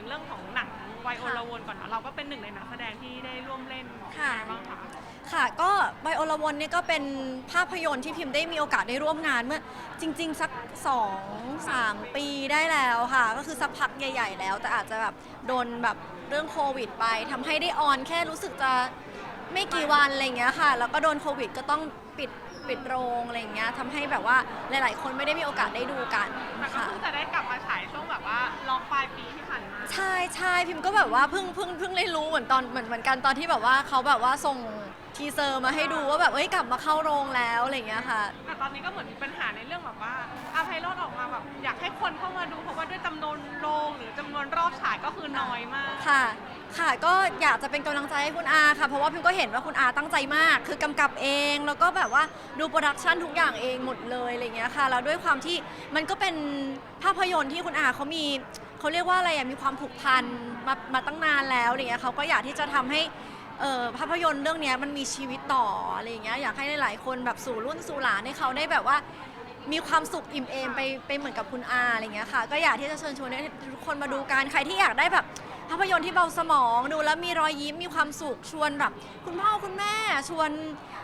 ถึงเรื่องของหนังไวโอลวนก่อนเนอะเราก็เป็นหนึ่งในนักแสดงที่ได้ร่วมเล่นค่ะยังไงบ้างคะค่ะ ก็ไบโอลวนเนี่ยก็เป็นภาพยนตร์ที่พิมพ์ได้มีโอกาสได้ร่วมงานเมื่อจริง ๆ สัก 2 3 ปีได้แล้วค่ะ ก็คือสักพักใหญ่ ๆ แล้ว แต่อาจจะแบบโดนแบบเรื่องโควิดไปทำให้ได้ออนแค่รู้สึกจะไม่กี่วันอะไรอย่างเงี้ยค่ะ แล้วก็โดนโควิดก็ต้องปิดปิดโรงอะไรอย่างเงี้ยทำให้แบบว่าหลาย ๆ คนไม่ได้มีโอกาสได้ดูกันแต่ก็ ช่ใช่พิมก็แบบว่าเพิ่งเพิ่งเพิ่งได้รู้เหมือนตอนเหมือนเหมือนกันตอนที่แบบว่าเขาแบบว่าส่งทีเซอร์มาให้ดูว่าแบบเอ้ยกลับมาเข้าโรงแล้วอะไรอย่างเงี้ยค่ะ แต่ตอนนี้ก็เหมือนมีปัญหาในเรื่องแบบว่าอาไพโรดออกมาแบบอยากให้คนเข้ามาดูเพราะว่าด้วยจำนวนโรงหรือจำนวนรอบฉายก็คือน้อยมาก ค่ะ ค่ะก็อยากจะเป็นกำลังใจให้คุณอาค่ะ เพราะว่าพิมก็เห็นว่าคุณอาตั้งใจมาก คือกำกับเอง แล้วก็แบบว่าดูโปรดักชันทุกอย่างเองหมดเลยอะไรเงี้ยค่ะ แล้วด้วยความที่มันก็เป็นภาพยนตร์ที่คุณอาเขามี เขาเรียกว่าอะไรอะมีความผูกพันมามาตั้งนานแล้วอะไรเงี้ยเขาก็อยากที่จะทำให้เอ่อภาพยนตร์เรื่องเนี้ยมันมีชีวิตต่ออะไรเงี้ยอยากให้หลายๆคนแบบสู่รุ่นสู่หลานให้เขาได้แบบว่า มีความสุขอิ่มเอมไปไปเหมือนกับคุณอาอะไรเงี้ยค่ะ ก็อยากที่จะเชิญชวนให้ทุกคนมาดูกันใครที่อยากได้แบบ ภาพยนตร์ที่เบาสมองดูแล้วมีรอยยิ้มมีความสุขชวนแบบคุณพ่อคุณแม่ชวน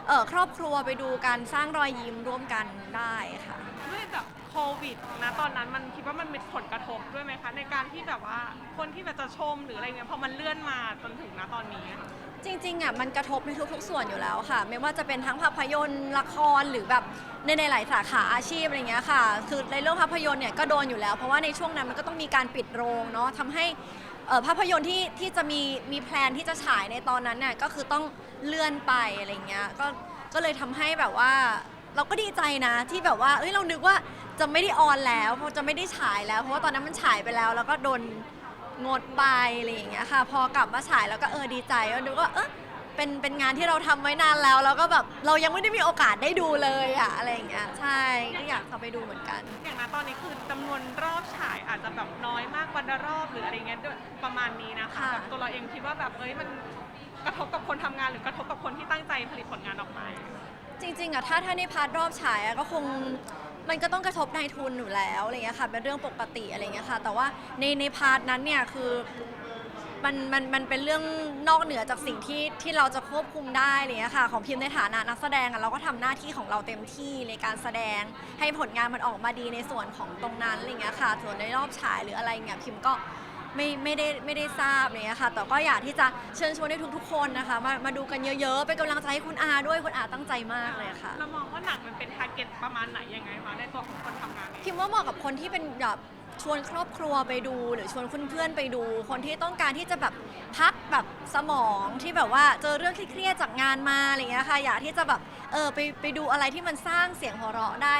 เอ่อครอบครัวไปดูกันสร้างรอยยิ้มร่วมกันได้ค่ะ ด้วยแบบโควิดนะตอนนั้นมันคิดว่ามันมีผลกระทบด้วยไหมคะ ในการที่แบบว่าคนที่แบบจะชมหรืออะไรเงี้ยพอมันเลื่อนมาจนถึงณตอนนี้อะค่ะจริงๆอะมันกระทบในทุกๆ ส่วนอยู่แล้วค่ะ ไม่ว่าจะเป็นทั้งภาพยนตร์ละครหรือแบบในในหลายสาขาอาชีพอะไรเงี้ยค่ะ คือในเรื่องภาพยนตร์เนี่ยก็โดนอยู่แล้ว เพราะว่าในช่วงนั้นมันก็ต้องมีการปิดโรงเนาะทำให้ เอ่อภาพยนตร์ที่ที่จะมีมีแพลนที่จะฉายในตอนนั้นเนี่ยก็คือต้องเลื่อนไปอะไรเงี้ยก็ก็เลยทำให้แบบว่า เราก็ดีใจนะที่แบบว่าเอ้ยเรานึกว่าจะไม่ได้ออนแล้ว เพราะจะไม่ได้ฉายแล้ว เพราะว่าตอนนั้นมันฉายไปแล้ว แล้วก็โดนงดไปอะไรอย่างเงี้ยค่ะ พอกลับมาฉายแล้วก็เออดีใจเรานึกว่าเออ เป็นเป็นงานที่เราทำไว้นานแล้ว แล้วก็แบบเรายังไม่ได้มีโอกาสได้ดูเลยอะอะไรอย่างเงี้ยใช่ก็อยากกลับไปดูเหมือนกัน อย่างณตอนนี้คือจำนวนรอบฉายอาจจะแบบน้อยมากวันละรอบหรืออะไรเงี้ยด้วยประมาณนี้นะคะค่ะ แบบตัวเราเองคิดว่าแบบเอ้ยมันกระทบกับคนทำงานหรือกระทบกับคนที่ตั้งใจผลิตผลงานออกมา จริงๆอะถ้าถ้าในพาร์ทรอบฉายอะก็คงมันก็ต้องกระทบนายทุนอยู่แล้วอะไรเงี้ยค่ะเป็นเรื่องปกติอะไรเงี้ยค่ะ แต่ว่าในในพาร์ทนั้นเนี่ยคือ มันมันมันเป็นเรื่องนอกเหนือจากสิ่งที่ที่เราจะควบคุมได้อะไรเงี้ยค่ะ ของพิมพ์ในฐานะนักแสดงอะเราก็ทำหน้าที่ของเราเต็มที่ในการแสดง ให้ผลงานมันออกมาดีในส่วนของตรงนั้นอะไรเงี้ยค่ะ ส่วนในรอบฉายหรืออะไรเงี้ยพิมพ์ก็ไม่ไม่ได้ไม่ได้ทราบอะไรเลยค่ะ แต่ก็อยากที่จะเชิญชวนให้ทุกๆ คนนะคะ มามาดูกันเยอะๆเป็นกำลังใจให้คุณอาด้วยคุณอาตั้งใจมากเลยค่ะ เรามองว่าหนังมันเป็นทาร์เก็ตประมาณไหนยังไงคะในตัวของคนทำงานเอง พิมว่าเหมาะกับคนที่เป็นแบบ ชวนครอบครัวไปดู หรือชวนเพื่อนๆไปดู คนที่ต้องการที่จะแบบพักแบบสมองที่แบบว่าเจอเรื่องเครียดๆจากงานมาอะไรเงี้ยค่ะอยากที่จะแบบเออไปไปดูอะไรที่มันสร้างเสียงหัวเราะได้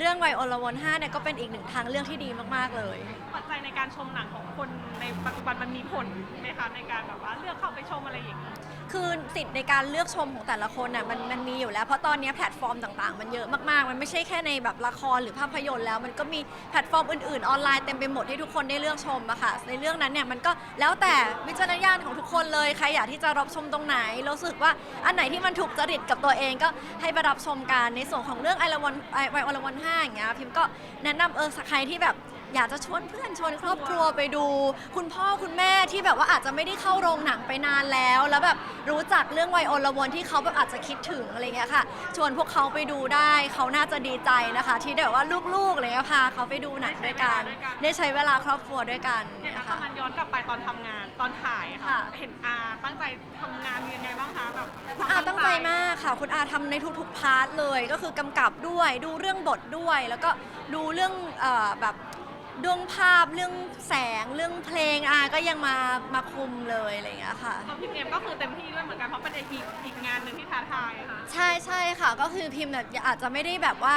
เรื่องไวโอลวน5เนี่ยก็เป็นอีกหนึ่งทางเรื่องที่ดีมากๆเลย ปัจจัยในการชมหนังของคนในปัจจุบันมันมีผลไหมคะในการแบบว่าเลือกเข้าไปชมอะไรอย่างนี้คือสิทธิ์ในการเลือกชมของแต่ละคนน่ะมันมันมีอยู่แล้ว เพราะตอนนี้แพลตฟอร์มต่างๆ มันเยอะมากๆ มันไม่ใช่แค่ในแบบละครหรือภาพยนตร์แล้ว มันก็มีแพลตฟอร์มอื่นๆ ออนไลน์เต็มไปหมดให้ทุกคนได้เลือกชมอะค่ะในเรื่องนั้นเนี่ยมันก็แล้วแต่วิจารณญาณของทุก คนเลยใครอยากที่จะรับชมตรงไหน รู้สึกว่าอันไหนที่มันถูกจริตกับตัวเองก็ให้ไปรับชมกันในส่วนของเรื่องไอลวันไอไวโอลวันห้าอย่างเงี้ยพิมก็แนะนำเออใครที่แบบ อยากจะชวนเพื่อนชวนครอบครัวไปดู คุณพ่อคุณแม่ที่แบบว่าอาจจะไม่ได้เข้าโรงหนังไปนานแล้ว แล้วแบบรู้จักเรื่องไวโอละวนที่เขาแบบอาจจะคิดถึงอะไรเงี้ยค่ะ ชวนพวกเขาไปดูได้เขาน่าจะดีใจนะคะ ที่แบบว่าลูกๆอะไรเลยพาเขาไปดูหนังด้วยกัน ได้ใช้เวลาครอบครัวด้วยกันเนี่ยนะตอคะนนั้นย้อนกลับไปตอนทำงานตอนถ่ายอะค่ะ ค่ะ เห็นอาตั้งใจทำงานยังไงบ้างคะแบบคุณอาตั้งใจมากค่ะ คุณอาทำในทุกๆพาร์ทเลย ก็คือกำกับด้วย ดูเรื่องบทด้วย แล้วก็ดูเรื่องเอ่อแบบ ดวงภาพเรื่องแสงเรื่องเพลงอาก็ยังมามาคุมเลยอะไรอย่างเงี้ยค่ะตัวพี่เอ็มก็คือเต็มที่ด้วยเหมือนกันเพราะเป็นอีกอีกงานหนึ่งที่ท้าทายอะค่ะ ใช่ใช่ค่ะ ก็คือพิมพ์แบบอาจจะไม่ได้แบบว่า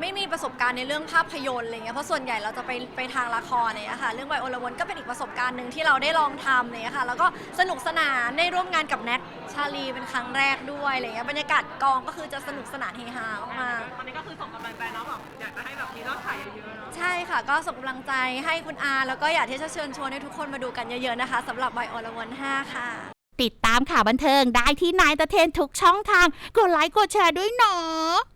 ไม่มีประสบการณ์ในเรื่องภาพยนตร์อะไรเงี้ยเพราะส่วนใหญ่เราจะไปไปทางละครเนี่ยค่ะเรื่องไวโอลวนก็เป็นอีกประสบการณ์หนึ่งที่เราได้ลองทำเนี่ยค่ะแล้วก็สนุกสนานได้ร่วมงานกับแน็กชาลีเป็นครั้งแรกด้วยอะไรเงี้ยบรรยากาศกองก็คือจะสนุกสนานเฮฮามากตอนนี้ก็คือส่งกำลังใจเนาะแบบอยากจะให้แบบมีรอบถ่ายเยอะๆเนาะๆใช่ค่ะ ก็ส่งกำลังใจให้คุณอาแล้วก็อยากที่จะเชิญชวนให้ทุกคนมาดูกันเยอะๆนะคะสำหรับไวโอลวน5ค่ะ ติดตามข่าวบันเทิงได้ที่นายตะเทนทุกช่องทาง กดไลค์กดแชร์ด้วยเนาะ